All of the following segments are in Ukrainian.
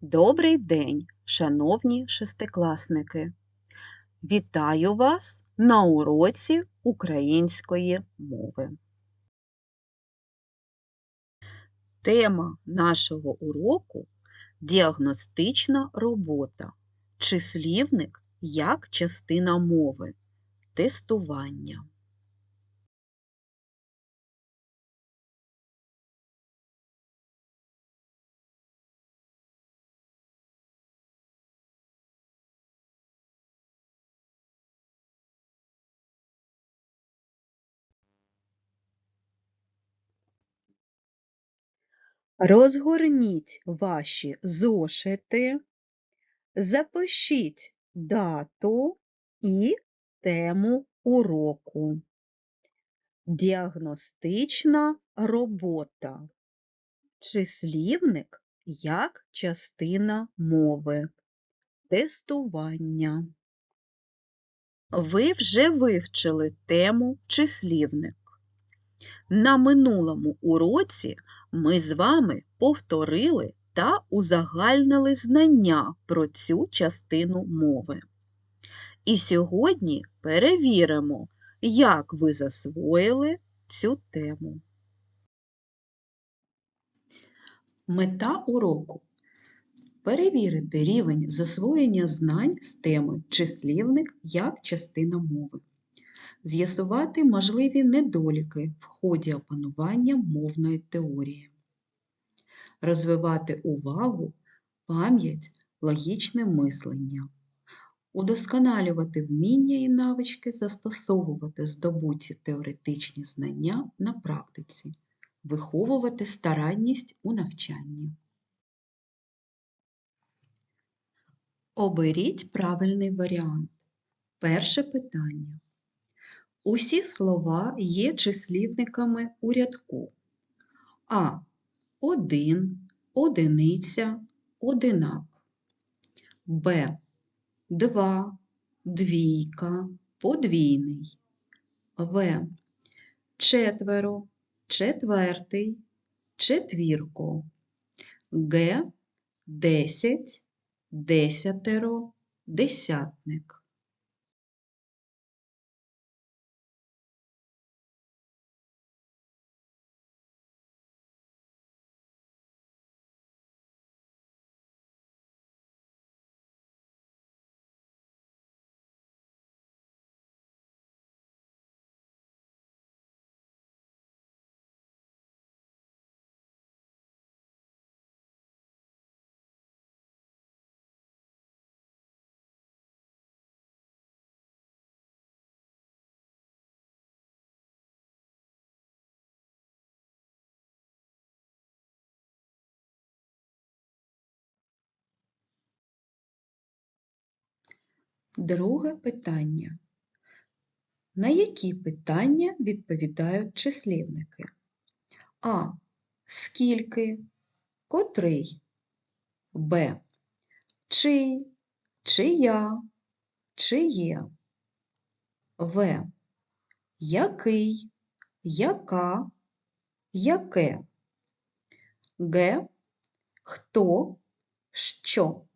Добрий день, шановні шестикласники! Вітаю вас на уроці української мови. Тема нашого уроку діагностична робота, числівник як частина мови, тестування. Розгорніть ваші зошити, запишіть дату і тему уроку. Діагностична робота. Числівник як частина мови. Тестування. Ви вже вивчили тему числівник. На минулому уроці ми з вами повторили та узагальнили знання про цю частину мови. І сьогодні перевіримо, як ви засвоїли цю тему. Мета уроку перевірити рівень засвоєння знань з теми числівник як частина мови з'ясувати можливі недоліки в ході опанування мовної теорії, розвивати увагу, пам'ять, логічне мислення, удосконалювати вміння і навички застосовувати здобуті теоретичні знання на практиці, виховувати старанність у навчанні. Оберіть правильний варіант. Перше питання. Усі слова є числівниками у рядку. А. Один, одиниця, одинак. Б. Два, двійка, подвійний. В. Четверо, четвертий, четвірко. Г. Десять, десятеро, десятник. Друге питання. На які питання відповідають числівники? А. Скільки? Котрий? Б. Чий? Чия? Чиє? В. Який? Яка? Яке? Г. Хто? Що?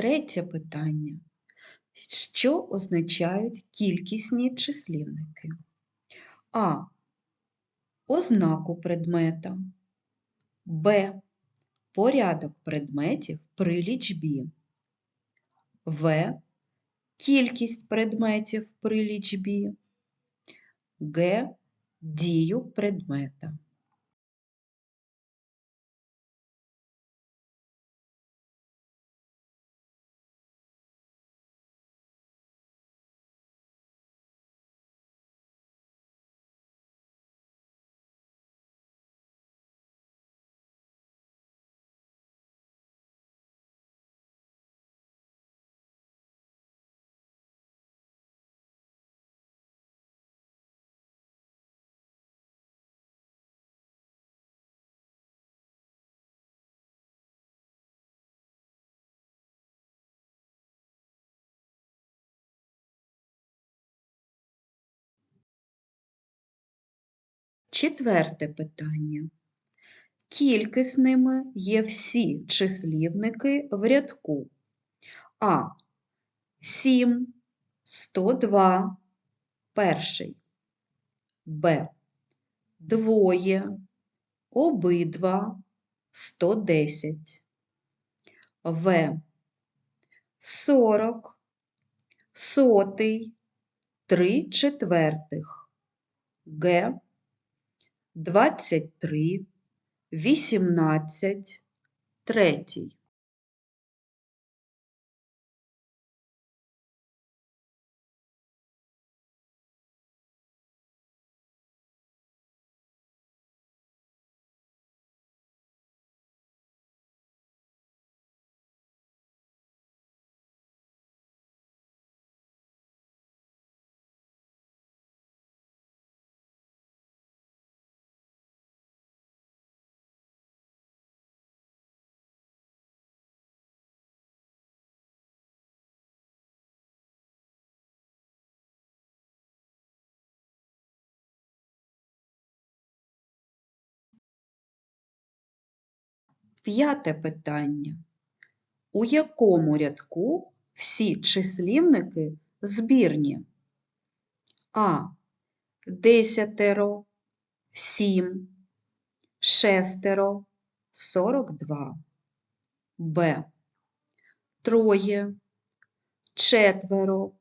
Третє питання. Що означають кількісні числівники? А. Ознаку предмета. Б. Порядок предметів при лічбі. В. Кількість предметів при лічбі. Г. Дію предмета. Четверте питання. Кількісними є всі числівники в рядку. А. 7, 102, перший. Б. Двоє, обидва, 110. В. 40, сотий, 3 четвертих. Г. 23, 18, третій. П'яте питання. У якому рядку всі числівники збірні? А. Десятеро, сім, шестеро, сорок два. Б. Троє, четверо,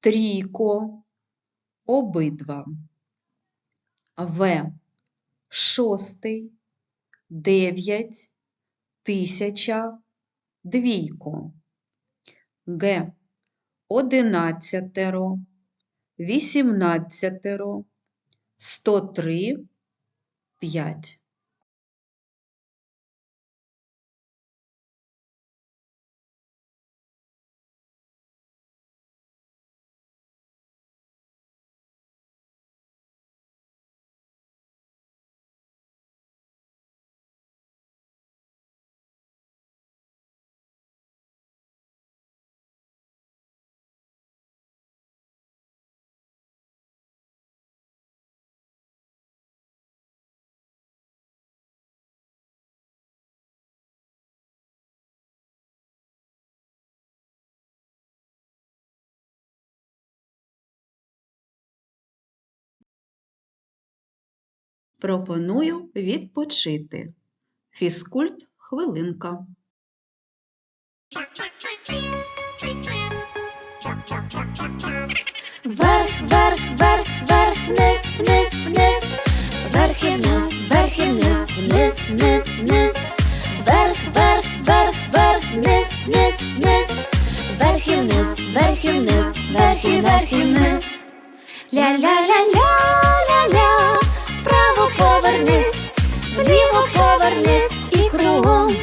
трійко, обидва. В. Шостий, дев'ять, тисяча, двійко. Г. Одинадцятеро, вісімнадцятеро, сто три, п'ять. Пропоную відпочити. Фізкульт хвилинка. Вверх, вверх, вверх, вверх, вниз, вниз, вниз, вверх і вниз, вверх і вниз, вниз, вниз, вниз, вверх, вверх, вверх, вверх, вниз, вниз, вниз, вверх і вниз, вверх і вниз, вверх і вниз. Ля-ля-ля-ля-ля-ля, повернись і кругом.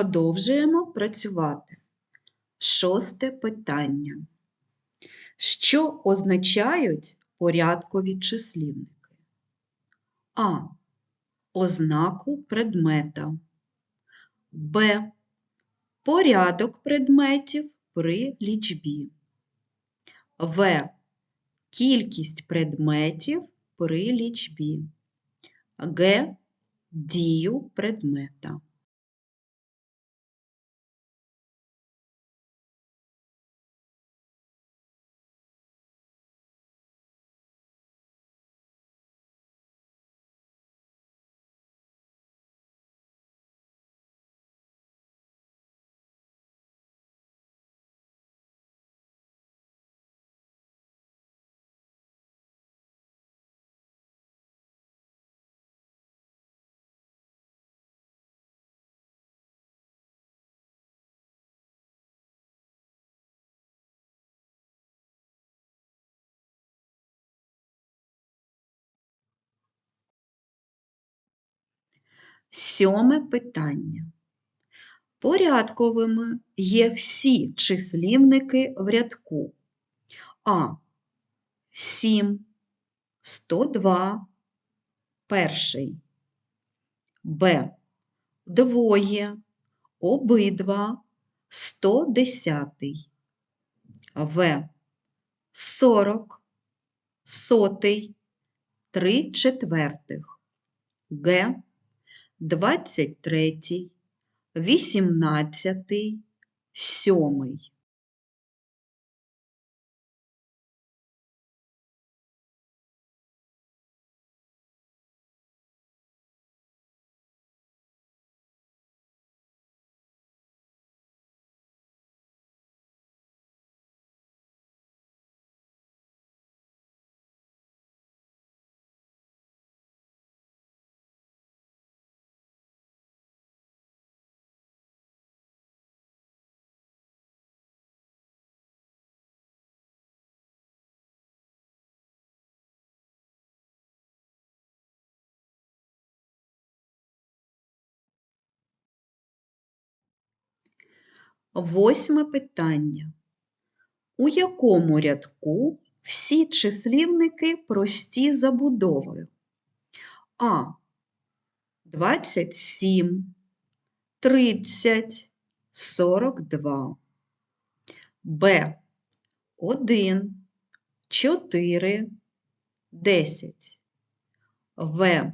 Продовжуємо працювати. Шосте питання. Що означають порядкові числівники? А. Ознаку предмета. Б. Порядок предметів при лічбі. В. Кількість предметів при лічбі. Г. Дію предмета. Сьоме питання. Порядковими є всі числівники в рядку. А. 7, 102, перший. Б. Двоє, обидва, 110. В. 40, сотий, 3 четвертих. Г. 23, 18, 7. Восьме питання. У якому рядку всі числівники прості забудовою? А. 27, 30, 42. Б. 1, 4, 10. В.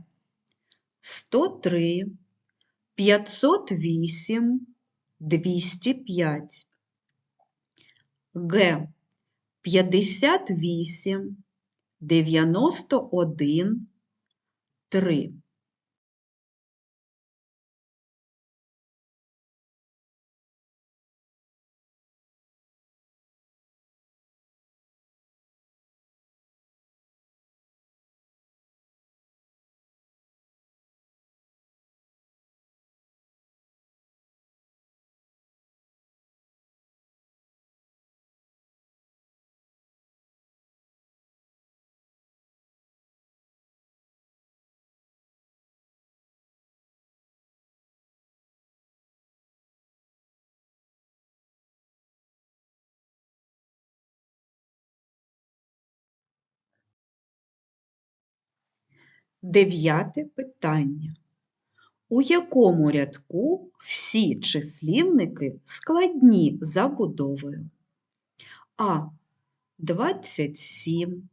103, 508, 205. Г. 58, 91, 3. Дев'яте питання. У якому рядку всі числівники складні забудовою? А. 27,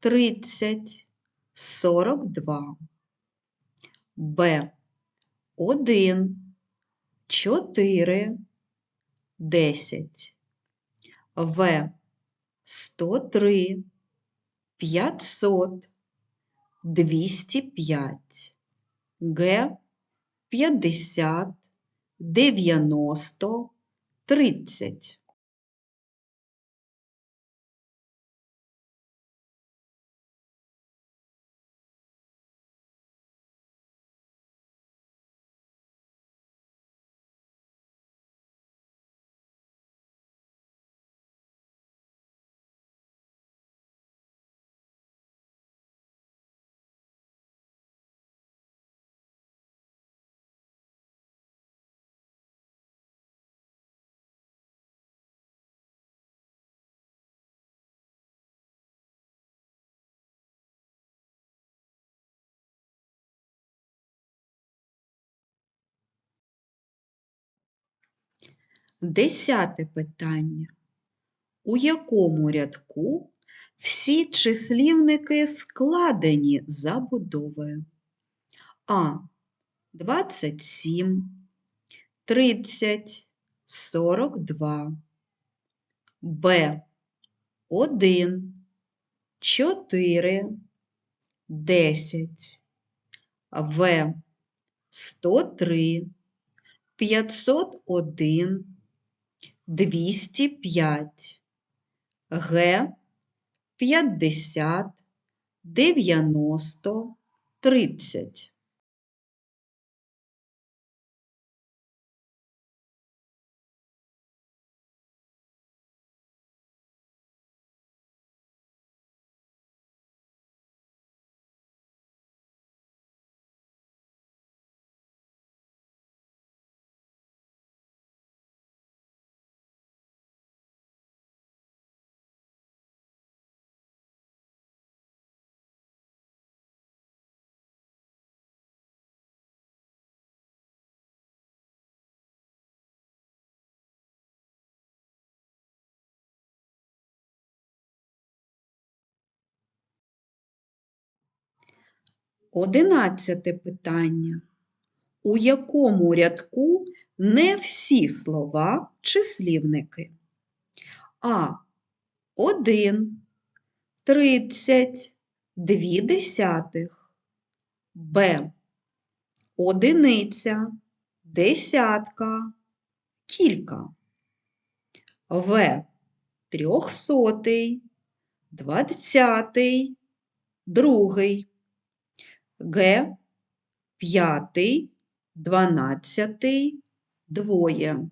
30, 42. Б. 1, 4, 10. В. 103, 500, 205. Г. 50, 90, 30. Десяте питання. У якому рядку всі числівники складені забудовою? А. 27, 30, 42. Б. 1, 4, 10. В. 103, 501, 205. Г. 50, 90, 30. Одинадцяте питання. У якому рядку не всі слова числівники? А. 1, 30, 2 десятих. Б. Одиниця, десятка, кілька. В. Трьохсотий, двадцятий, другий. Г. П'ятий, дванадцятий, двоє.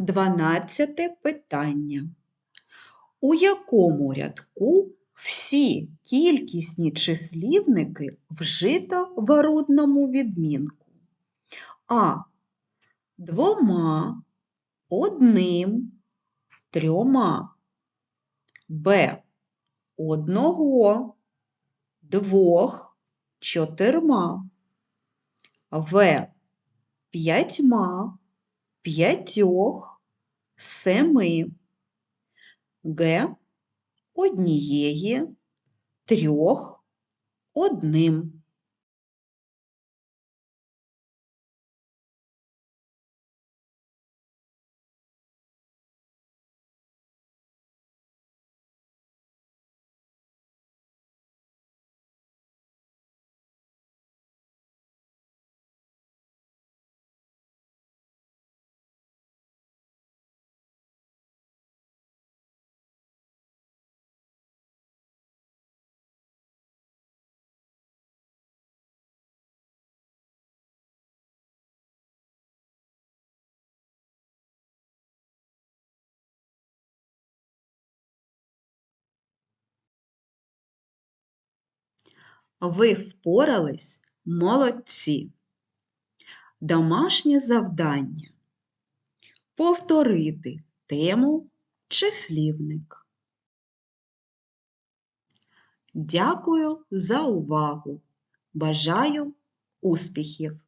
Дванадцяте питання. У якому рядку всі кількісні числівники вжито в орудному відмінку? А. Двома, одним, трьома. Б. Одного, двох, чотирма. В. П'ятьма, п'ятьох, семи. Г. Однієї, трьох, одним. Ви впорались молодці. Домашнє завдання. Повторити тему числівник. Дякую за увагу. Бажаю успіхів!